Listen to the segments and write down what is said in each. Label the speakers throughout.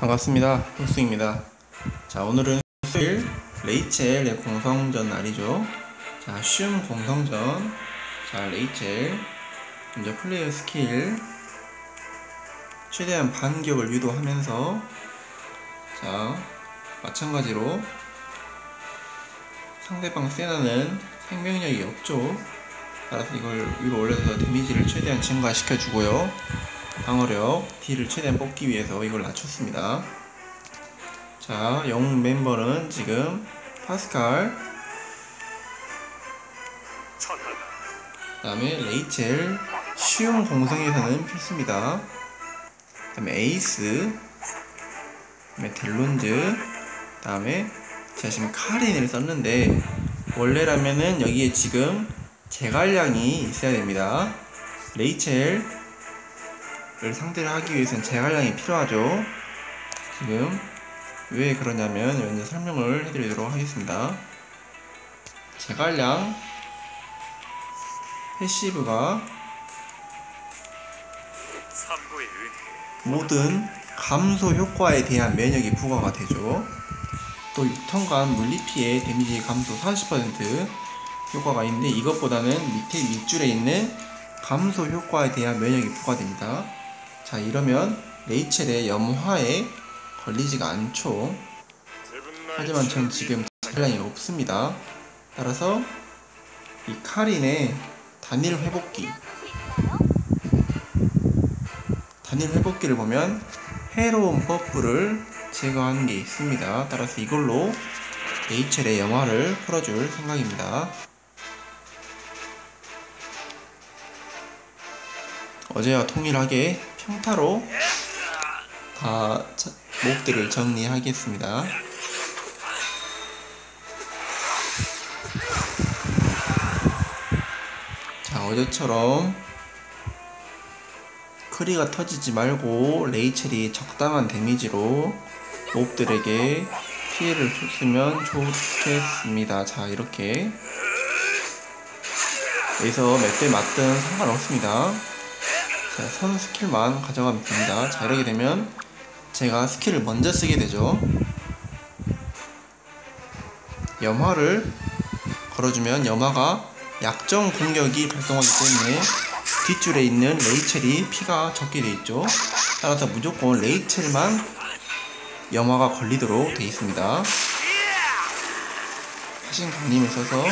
Speaker 1: 반갑습니다. 흑수입니다. 자, 오늘은 수요일 레이첼의 공성전 날이죠. 자, 쉬운 공성전. 자, 레이첼. 먼저 플레이어 스킬. 최대한 반격을 유도하면서 자, 마찬가지로 상대방 세나는 생명력이 없죠. 따라서 이걸 위로 올려서 데미지를 최대한 증가시켜 주고요. 방어력 D를 최대한 뽑기 위해서 이걸 낮췄습니다. 자, 영웅 멤버는 지금 파스칼, 그 다음에 레이첼, 쉬운 공성에서는 필수입니다. 그 다음에 에이스, 그 다음에 델론즈, 그 다음에 제가 지금 카린을 썼는데 원래라면은 여기에 지금 제갈량이 있어야 됩니다. 레이첼 을 상대를 하기 위해서는 제갈량이 필요하죠. 지금 왜 그러냐면 먼저 설명을 해드리도록 하겠습니다. 제갈량 패시브가 모든 감소 효과에 대한 면역이 부과가 되죠. 또 6턴간 물리피해 데미지 감소 40% 효과가 있는데 이것보다는 밑에 밑줄에 있는 감소 효과에 대한 면역이 부과됩니다. 자 이러면 레이첼의 염화에 걸리지가 않죠. 하지만 전 지금 잔량이 없습니다. 따라서 이 카린의 단일 회복기 단일 회복기를 보면 해로운 버프를 제거하는 게 있습니다. 따라서 이걸로 레이첼의 염화를 풀어줄 생각입니다. 어제와 통일하게 평타로 다 목들을 정리하겠습니다. 자, 어제처럼 크리가 터지지 말고 레이첼이 적당한 데미지로 몹들에게 피해를 줬으면 좋겠습니다. 자, 이렇게 여기서 몇대 맞든 상관없습니다. 자, 선 스킬만 가져가면 됩니다. 자, 이렇게 되면 제가 스킬을 먼저 쓰게 되죠. 염화를 걸어주면 염화가 약정 공격이 발동하기 때문에 뒷줄에 있는 레이첼이 피가 적게 돼 있죠. 따라서 무조건 레이첼만 염화가 걸리도록 되어 있습니다. 사신 강림을 써서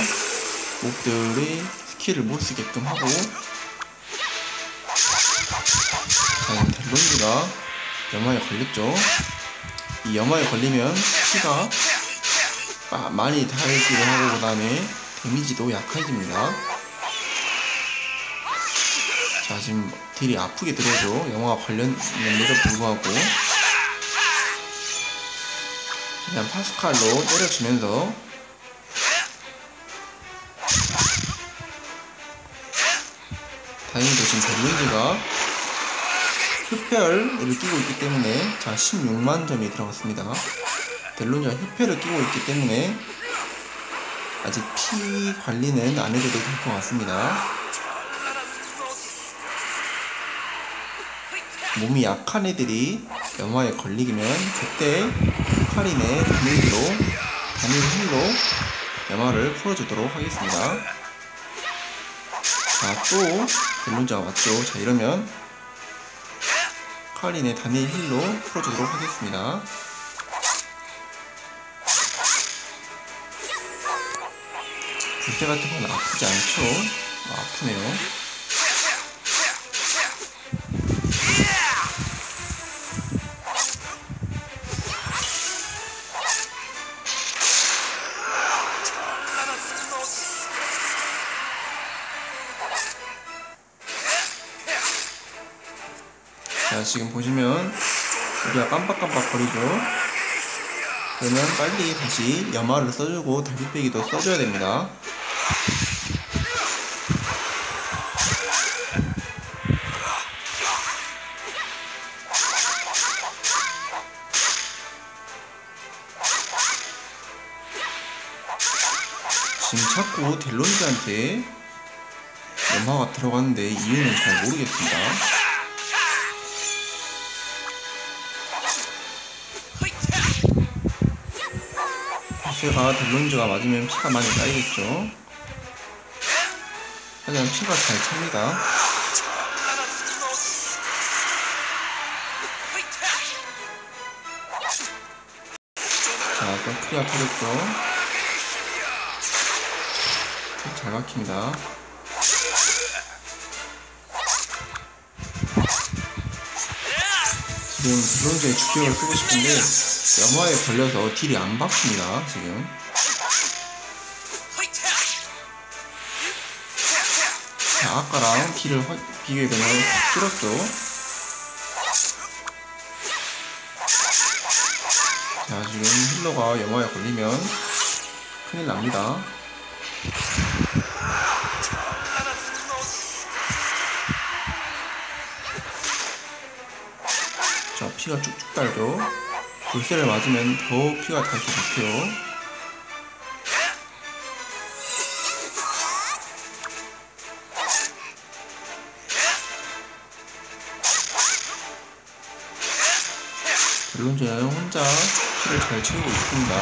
Speaker 1: 몹들의 스킬을 못 쓰게끔 하고 자, 델론즈가 염화에 걸렸죠. 이 염화에 걸리면 피가 많이 달기도 하고 그 다음에 데미지도 약해집니다. 자 지금 딜이 아프게 들어오죠. 영화가 걸렸는데도 불구하고 그냥 파스칼로 때려주면서 다행히도 지금 델론즈가 흡혈을 끼고 있기 때문에 자 16만 점이 들어갔습니다. 델론즈가 흡혈을 끼고 있기 때문에 아직 피 관리는 안 해도 될 것 같습니다. 몸이 약한 애들이 염화에 걸리면 그때 카린의 단일기로 단일 힐로 염화를 풀어주도록 하겠습니다. 자, 또 델론즈가 왔죠. 자, 이러면 카린의 단일 힐로 풀어주도록 하겠습니다. 불새 같은 건 아프지 않죠? 아, 아프네요. 자, 지금 보시면 우리가 깜빡깜빡 거리죠? 그러면 빨리 다시 염화를 써주고 달빛배기도 써줘야 됩니다. 지금 자꾸 델론즈한테 염화가 들어갔는데 이유는 잘 모르겠습니다. 박세가 델론즈가 맞으면 피가 많이 쌓이겠죠. 하지만 피가 잘 찹니다. 자, 또 크리아 터졌죠. 잘 막힙니다. 지금 델론즈의 주격을 쓰고 싶은데 염화에 걸려서 딜이 안 박힙니다. 지금. 자, 아까랑 딜을 확- 비교해보면 확 줄었죠. 자, 지금 힐러가 염화에 걸리면 큰일 납니다. 자, 피가 쭉쭉 달죠. 돌쇠를 맞으면 더 피가 다시 박혀요. 델론즈는 혼자 피를 잘 채우고 있습니다.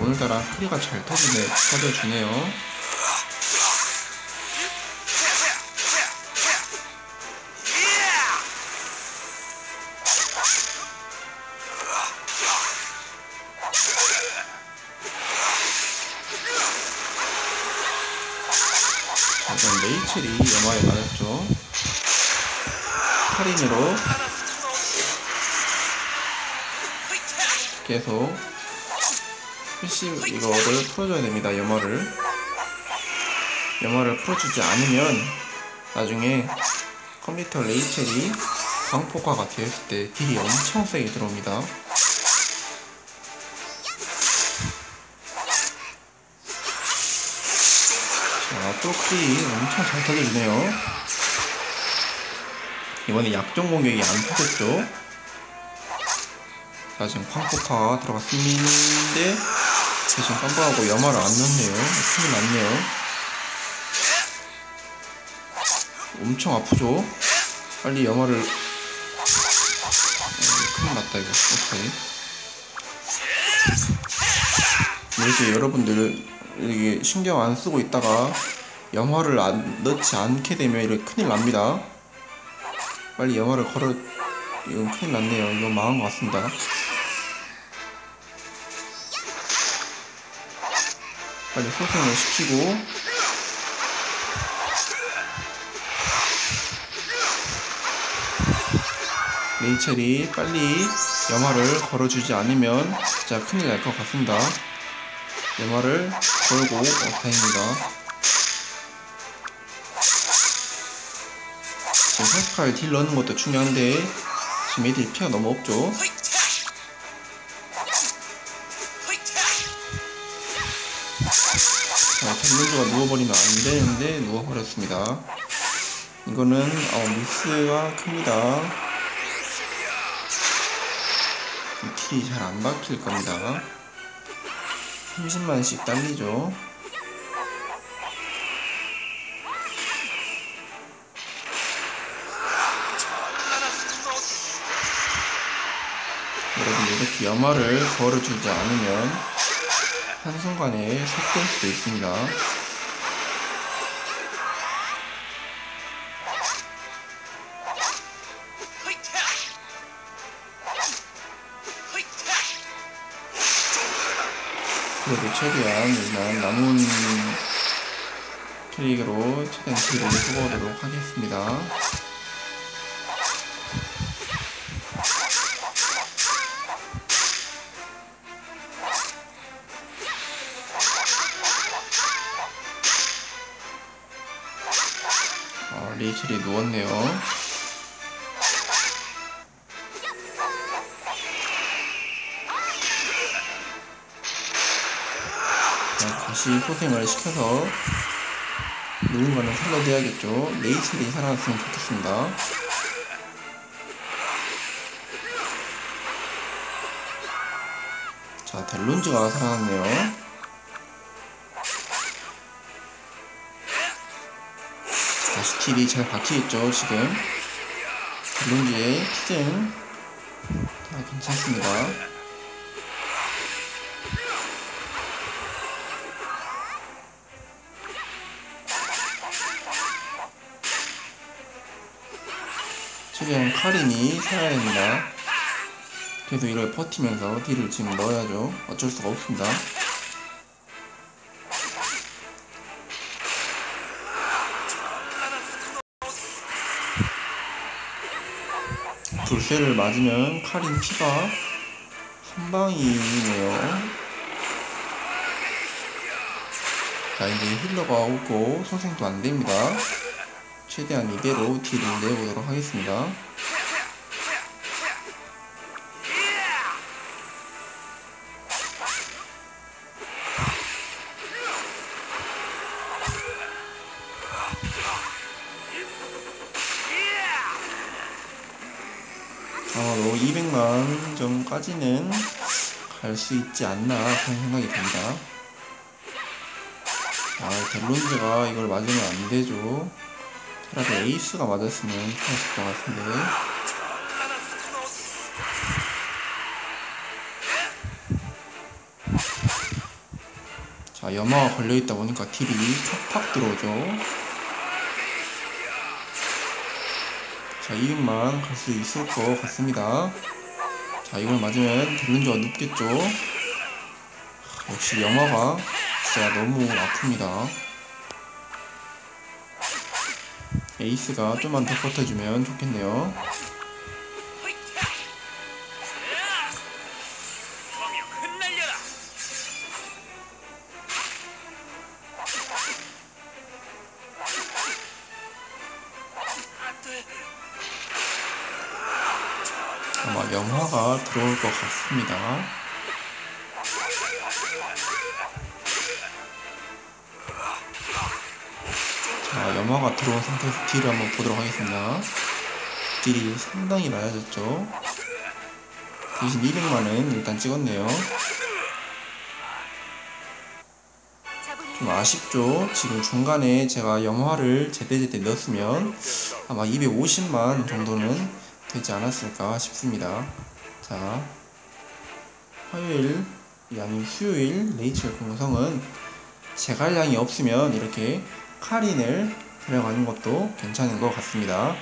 Speaker 1: 오늘따라 크리가 잘 터지네, 터져주네요. 계속 PC 이거를 풀어줘야 됩니다. 염화를 염화를 풀어주지 않으면 나중에 컴퓨터 레이첼이 광폭화가 되었을 때 딜이 엄청 세게 들어옵니다. 자, 또 크리 엄청 잘 터져주네요. 이번에 약종 공격이 안 터졌죠? 자, 지금 광폭화 들어갔는데, 지금 깜빡하고 염화를 안 넣네요. 큰일 났네요. 엄청 아프죠? 빨리 염화를. 어, 큰일 났다, 이거. 어떡해. 이렇게 여러분들 이게 신경 안 쓰고 있다가 염화를 안 넣지 않게 되면 이렇게 큰일 납니다. 빨리 영화를 걸어 이건 큰일 났네요 이건 망한 것 같습니다 빨리 소생을 시키고. 레이첼이 빨리 염화를 걸어주지 않으면 진짜 큰일 날 것 같습니다. 염화를 걸고 어, 다행입니다. 지금 파스칼 딜 넣는 것도 중요한데 지금 애들이 피가 너무 없죠 자, 델론즈가 누워버리면 안 되는데 누워버렸습니다. 이거는 어, 미스가 큽니다. 이 딜이 잘 안 박힐 겁니다. 30만씩 딸리죠. 여러분 이렇게 염화를 걸어주지 않으면 한순간에 삭될 수도 있습니다. 그래도 최대한 남은 트릭으로 최대한 딜을 해보도록 하겠습니다. 누웠네요. 자, 다시 소생을 시켜서 누군가는 살려줘야겠죠. 레이첼이 살아났으면 좋겠습니다. 자, 델론즈가 살아났네요. 길이 잘 박히겠죠 지금. 론지의 키등 다 괜찮습니다. 최대한 카린이 살아야 됩니다. 계속 이걸 버티면서 딜을 지금 넣어야죠. 어쩔 수가 없습니다. 불새를 맞으면 카린 피가 한 방이네요. 자 이제 힐러가 오고 소생도 안 됩니다. 최대한 이대로 딜을 내보도록 하겠습니다. 아마도 200만 점까지는 갈 수 있지 않나 그런 생각이 듭니다. 아, 델론즈가 이걸 맞으면 안 되죠. 차라리 에이스가 맞았으면 좋았을 것 같은데. 자, 염화가 걸려있다 보니까 딜이 팍팍 들어오죠. 자, 200만 갈 수 있을 것 같습니다. 자, 이걸 맞으면 델론즈가 눕겠죠. 하, 역시 염화가 진짜 너무 아픕니다. 에이스가 좀만 더 버텨주면 좋겠네요. 염화가 들어올 것 같습니다. 자, 염화가 들어온 상태에서 딜을 한번 보도록 하겠습니다. 딜이 상당히 낮아졌죠. 대신 200만은 일단 찍었네요. 좀 아쉽죠. 지금 중간에 제가 염화를 제때제때 넣었으면 아마 250만 정도는 되지 않았을까 싶습니다. 자, 화요일, 이 아닌 수요일 레이첼 공성은 제갈량이 없으면 이렇게 카린을 데려가는 것도 괜찮은 것 같습니다.